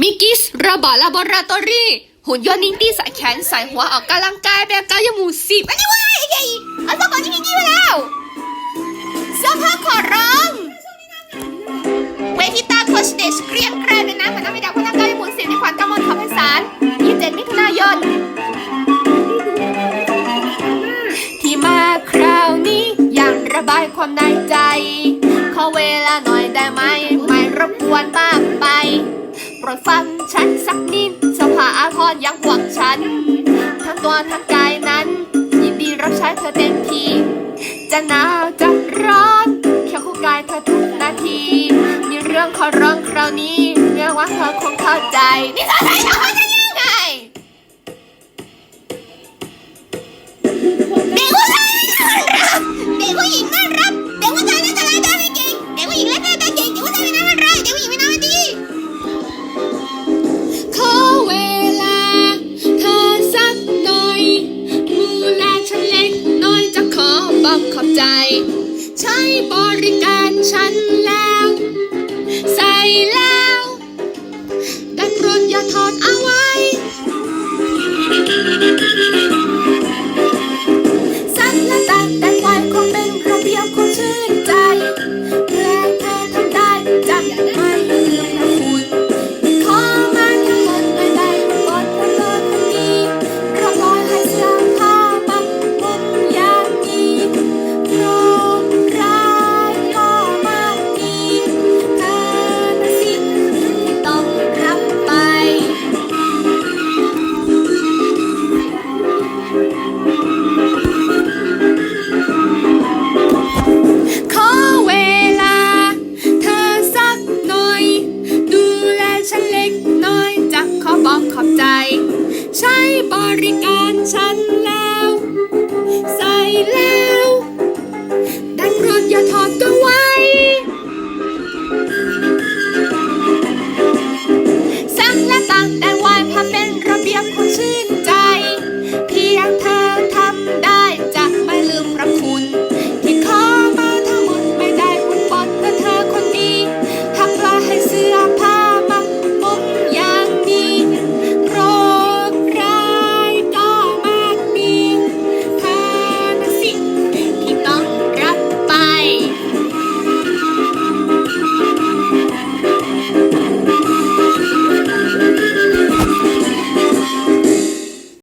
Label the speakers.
Speaker 1: มิกิสระบาลาบอราตอรี่หุ่นยนต์นิงตี้สายแขนสายหัวออกกำลังกายแบบกายหมูสิบอันนี้ว่าไอ้ไงเอาสมองที่มิกี้ไปแล้วเสื้อผ้าขอร้องเวทีตาโคชเดชเกรียงแกรนเลยนะเหมือนน้ำไม่ดับพนักงานหมุนเสียงในขวัญกำมลขับไพศาล27มิถุนายนที่มาคราวนี้อยากระบายความในใจ ขอเวลาหน่อยได้ไหมไม่รบกวนมากไป โปรดฟังฉันสักนิดสภาอาพรยังห่วงฉัน ทั้งตัวทั้งกายนั้น ยินดีรับใช้เธอเต็มที่ จะหนาวจะร้อนเคียวคู่กายเธอทุกนาที มีเรื่องขอร้องคราวนี้เรื่องว่าเธอคงเข้าใจ นี่เธอใส่เธอเข้าใจยังไงเด็กผู้ชายน่ารักเด็กผู้หญิงน่ารักเด็กผู้ชายน่าจะรายได้ไม่เก่งเด็กผู้หญิงเล่นหน้าตาเก่งเด็กผู้ชายไม่น่ารักเด็กผู้หญิงไม่น่าไม่ดี ขอบอกขอบใจ ใช้บริการฉันแล้ว ใส่แล้ว ใช้บริการฉันแล้ว